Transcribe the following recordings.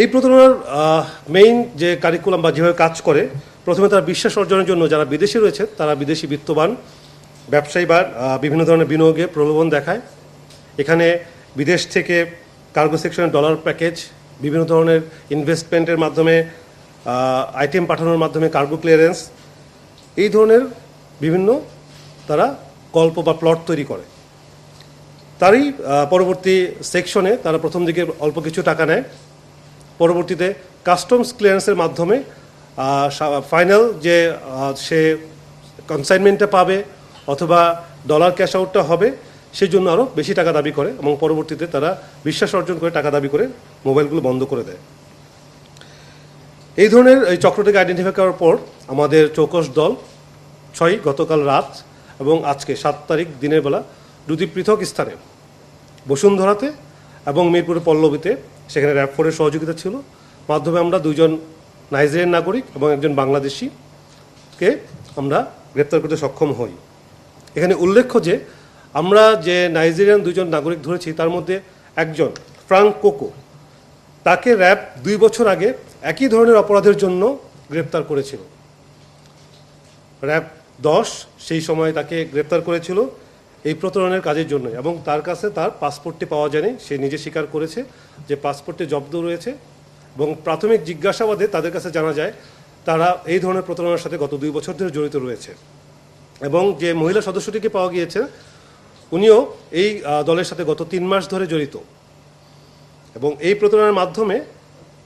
এই প্রতারণার মেইন যে কারিকুলাম বা যেভাবে কাজ করে, প্রথমে তারা বিশ্বাস অর্জনের জন্য যারা বিদেশে রয়েছে, তারা বিদেশি বিত্তবান ব্যবসায়ী বা বিভিন্ন ধরনের বিনিয়োগে প্রলোভন দেখায়। এখানে বিদেশ থেকে কার্গো সেকশনের ডলার প্যাকেজ বিভিন্ন ধরনের ইনভেস্টমেন্টের মাধ্যমে আইটেম পাঠানোর মাধ্যমে কার্গো ক্লিয়ারেন্স এই ধরনের বিভিন্ন তারা গল্প বা প্লট তৈরি করে। তারই পরবর্তী সেকশনে তারা প্রথম দিকে অল্প কিছু টাকা নেয়। পরবর্তীতে কাস্টমস ক্লিয়ারেন্সের মাধ্যমে ফাইনাল যে সে কনসাইনমেন্টটা পাবে অথবা ডলার ক্যাশ আউটটা হবে সেই জন্য আরও বেশি টাকা দাবি করে এবং পরবর্তীতে তারা বিশ্বাস অর্জন করে টাকা দাবি করে মোবাইলগুলো বন্ধ করে দেয়। এই ধরনের এই চক্রটিকে আইডেন্টিফাই করার পর আমাদের চৌকস দল ছয় গতকাল রাত এবং আজকে সাত তারিখ দিনের বেলা দুটি পৃথক স্থানে বসুন্ধরাতে এবং মিরপুরের পল্লবীতে সেখানে র্যাব ফোরের সহযোগিতা ছিল। মাধ্যমে আমরা দুজন নাইজেরিয়ান নাগরিক এবং একজন বাংলাদেশিকে আমরা গ্রেপ্তার করতে সক্ষম হই। এখানে উল্লেখ্য যে, আমরা যে নাইজেরিয়ান দুজন নাগরিক ধরেছি, তার মধ্যে একজন ফ্রাঙ্ক কোকো তাকে র্যাব দুই বছর আগে একই ধরনের অপরাধের জন্য গ্রেপ্তার করেছিল। র্যাব দশ সেই সময় তাকে গ্রেপ্তার করেছিল। এই প্রতারণের কাজের জন্য এবং তার কাছে তার পাসপোর্টটি পাওয়া যায়নি। সে নিজে স্বীকার করেছে যে পাসপোর্টটি জব্দ রয়েছে এবং প্রাথমিক জিজ্ঞাসাবাদে তাদের কাছে জানা যায়, তারা এই ধরনের প্রতারণার সাথে গত দুই বছর ধরে জড়িত রয়েছে। এবং যে মহিলা সদস্যটিকে পাওয়া গিয়েছে, উনিও এই দলের সাথে গত তিন মাস ধরে জড়িত। এবং এই প্রতারণার মাধ্যমে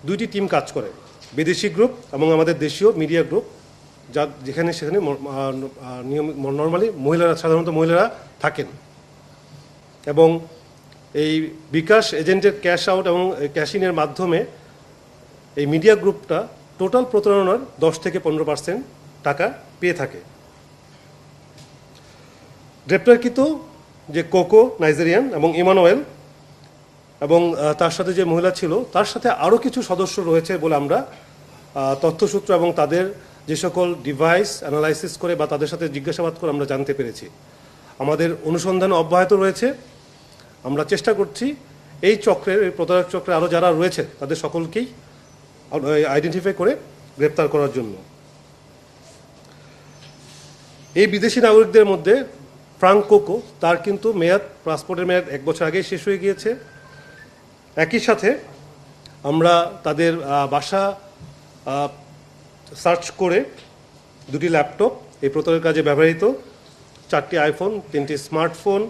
দুইটি টিম কাজ করে। বিদেশি গ্রুপ এবং আমাদের দেশীয় মিডিয়া গ্রুপ। যা যেখানে সেখানে নিয়ম নর্মালি মহিলারা, সাধারণত মহিলারা থাকেন। এবং এই বিকাশ এজেন্টের ক্যাশ আউট এবং ক্যাশিনের মাধ্যমে এই মিডিয়া গ্রুপটা টোটাল প্রতারণার দশ থেকে পনেরো পার্সেন্ট টাকা পেয়ে থাকে। গ্রেপ্তারকৃত যে কোকো নাইজেরিয়ান এবং ইমানুয়েল এবং তার সাথে যে মহিলা ছিল, তার সাথে আরও কিছু সদস্য রয়েছে বলে আমরা তথ্যসূত্র এবং তাদের যে সকল ডিভাইস অ্যানালাইসিস করে বা তাদের সাথে জিজ্ঞাসাবাদ করে আমরা জানতে পেরেছি। আমাদের অনুসন্ধান অব্যাহত রয়েছে। আমরা চেষ্টা করছি এই চক্রের, এই প্রতারক চক্রে আরও যারা রয়েছে, তাদের সকলকেই আইডেন্টিফাই করে গ্রেপ্তার করার জন্য। এই বিদেশি নাগরিকদের মধ্যে ফ্রাঙ্ক কোকো তার কিন্তু মেয়াদ পাসপোর্টের মেয়াদ এক বছর আগেই শেষ হয়ে গিয়েছে। একই সাথে আমরা তাদের বাসা সার্চ করে দুটি ল্যাপটপ এই প্রতারের কাজে ব্যবহৃত, চারটি আইফোন তিনটি স্মার্টফোন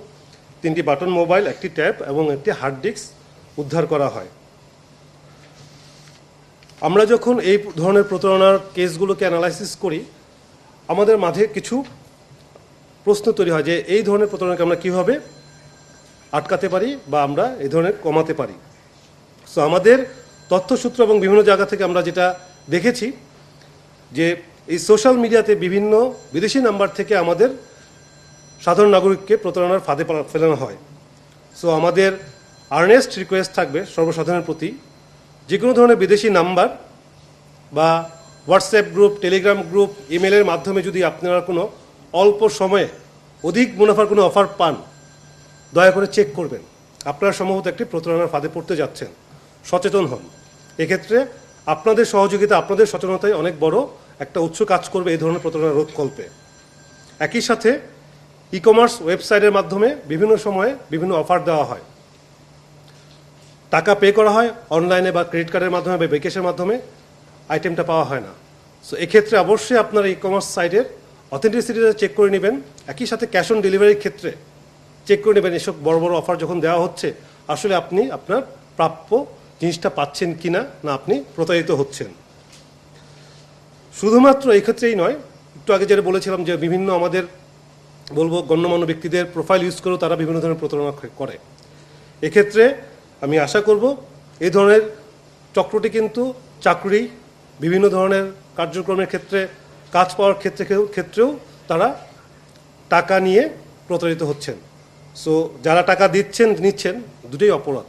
তিনটি বাটন মোবাইল একটি ট্যাব এবং একটি হার্ড ডিস্ক উদ্ধার করা হয়। আমরা যখন এই ধরনের প্রতারণার কেসগুলোকে অ্যানালাইসিস করি, আমাদের মাঝে কিছু প্রশ্ন তৈরি হয় যে এই ধরনের প্রতারণাকে আমরা কীভাবে আটকাতে পারি বা আমরা এই ধরনের কমাতে পারি। সো আমাদের তথ্যসূত্র এবং বিভিন্ন জায়গা থেকে আমরা যেটা দেখেছি যে এই সোশ্যাল মিডিয়াতে বিভিন্ন বিদেশি নাম্বার থেকে আমাদের সাধারণ নাগরিককে প্রতারণার ফাঁদে ফেলানো হয়। সো আমাদের আর্নেস্ট রিকোয়েস্ট থাকবে সর্বসাধারণের প্রতি। যে কোনো ধরনের বিদেশি নাম্বার বা হোয়াটসঅ্যাপ গ্রুপ টেলিগ্রাম গ্রুপ ইমেলের মাধ্যমে যদি আপনারা কোনো অল্প সময়ে অধিক মুনাফার কোনো অফার পান, দয়া করে চেক করবেন। আপনারা সম্ভবত একটি প্রতারণার ফাঁদে পড়তে যাচ্ছেন। সচেতন হন। এক্ষেত্রে আপনাদের সহযোগিতা, আপনাদের সচেতনতায় অনেক বড় একটা উৎস কাজ করবে এই ধরনের প্রতারণা রোধকল্পে। একই সাথে ই কমার্স ওয়েবসাইটের মাধ্যমে বিভিন্ন সময়ে বিভিন্ন অফার দেওয়া হয়। টাকা পে করা হয় অনলাইনে বা ক্রেডিট কার্ডের মাধ্যমে বা বিকাশের মাধ্যমে আইটেমটা পাওয়া হয় না। সো এক্ষেত্রে অবশ্যই আপনার ই কমার্স সাইটের অথেন্টিসিটিটা চেক করে নেবেন। একই সাথে ক্যাশ অন ডেলিভারির ক্ষেত্রে চেক করে নেবেন এসব বড় বড় অফার যখন দেওয়া হচ্ছে, আসলে আপনি আপনার প্রাপ্য জিনিসটা পাচ্ছেন কি না না আপনি প্রতারিত হচ্ছেন। শুধুমাত্র এক্ষেত্রেই নয়, একটু আগে যেটা বলেছিলাম যে বিভিন্ন আমাদের বলব গণ্যমান্য ব্যক্তিদের প্রোফাইল ইউজ করেও তারা বিভিন্ন ধরনের প্রতারণা করে। এক্ষেত্রে আমি আশা করব এই ধরনের চক্রটি কিন্তু চাকরি, বিভিন্ন ধরনের কার্যক্রমের ক্ষেত্রে, কাজ পাওয়ার ক্ষেত্রে ক্ষেত্রেও তারা টাকা নিয়ে প্রতারিত হচ্ছেন। সো যারা টাকা দিচ্ছেন, নিচ্ছেন, দুটোই অপরাধ।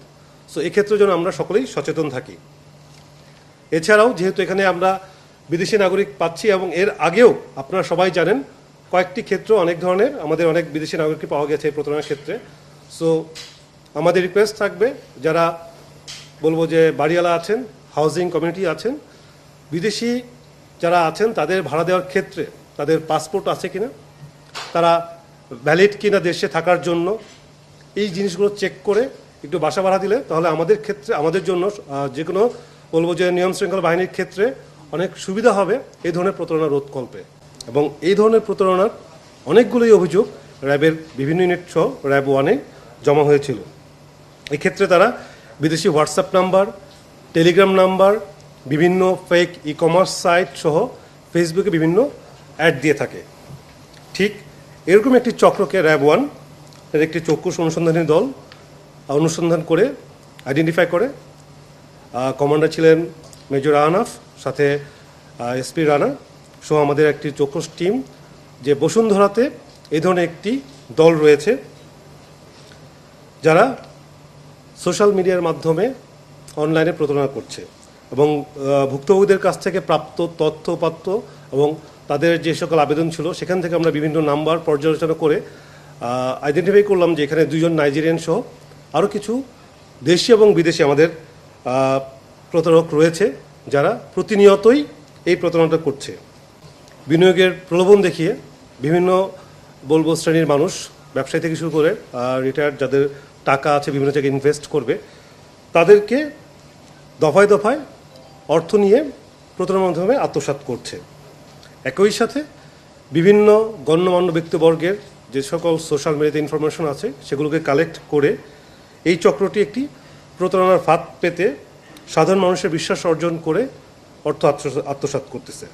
সো এক্ষেত্রে যেন আমরা সকলেই সচেতন থাকি। এছাড়াও যেহেতু এখানে আমরা বিদেশি নাগরিক পাচ্ছি এবং এর আগেও আপনারা সবাই জানেন, কয়েকটি ক্ষেত্র অনেক ধরনের, আমাদের অনেক বিদেশি নাগরিককে পাওয়া গেছে এই প্রতারণার ক্ষেত্রে। সো আমাদের রিকোয়েস্ট থাকবে যারা বলব যে বাড়িওয়ালা আছেন হাউজিং কমিউনিটি আছেন, বিদেশি যারা আছেন, তাদের ভাড়া দেওয়ার ক্ষেত্রে তাদের পাসপোর্ট আছে কিনা, তারা ভ্যালিড কিনা দেশে থাকার জন্য, এই জিনিসগুলো চেক করে একটু বাসা ভাড়া দিলে, তাহলে আমাদের ক্ষেত্রে, আমাদের জন্য যে কোনো বলব যে নিয়ম শৃঙ্খলা বাহিনীর ক্ষেত্রে অনেক সুবিধা হবে এই ধরনের প্রতারণা রোধকল্পে এবং এই ধরনের প্রতারণার অনেকগুলোই অভিযোগ র্যাবের বিভিন্ন ইউনিট সহ র্যাব ওয়ানে জমা হয়েছিল। এক্ষেত্রে তারা বিদেশি হোয়াটসঅ্যাপ নাম্বার, টেলিগ্রাম নাম্বার, বিভিন্ন ফেক ই কমার্স সাইট সহ ফেসবুকে বিভিন্ন অ্যাড দিয়ে থাকে। ঠিক এরকম একটি চক্রকে র্যাব ওয়ান, এর একটি চক্ষুষ অনুসন্ধানী দল অনুসন্ধান করে আইডেন্টিফাই করে কমান্ডার ছিলেন মেজর আহনাফ, সাথে এসপি রানা সহ আমাদের একটি চক্ষুষ টিম যে বসুন্ধরাতে এই ধরনের একটি দল রয়েছে, যারা সোশ্যাল মিডিয়ার মাধ্যমে অনলাইনে প্রতারণা করছে এবং ভুক্তভোগীদের কাছ থেকে প্রাপ্ত তথ্যপাত্র এবং তাদের যে সকল আবেদন ছিল, সেখান থেকে আমরা বিভিন্ন নাম্বার পর্যালোচনা করে আইডেন্টিফাই করলাম যে এখানে দুজন নাইজেরিয়ান সহ আরও কিছু দেশি এবং বিদেশি আমাদের প্রতারক রয়েছে যারা প্রতিনিয়তই এই প্রতারণাটা করছে। বিনিয়োগের প্রলোভন দেখিয়ে বিভিন্ন বলব শ্রেণির মানুষ, ব্যবসায়ী থেকে শুরু করে রিটায়ার্ড যাদের টাকা আছে, বিভিন্ন জায়গায় ইনভেস্ট করবে, তাদেরকে দফায় দফায় অর্থ নিয়ে প্রতারণার মাধ্যমে আত্মসাৎ করছে। একই সাথে বিভিন্ন গণ্যমান্য ব্যক্তিবর্গের যে সকল সোশ্যাল মিডিয়াতে ইনফরমেশন আছে, সেগুলোকে কালেক্ট করে এই চক্রটি একটি প্রতারণার ফাঁদ পেতে সাধারণ মানুষের বিশ্বাস অর্জন করে অর্থ আত্মসাত করতেছে।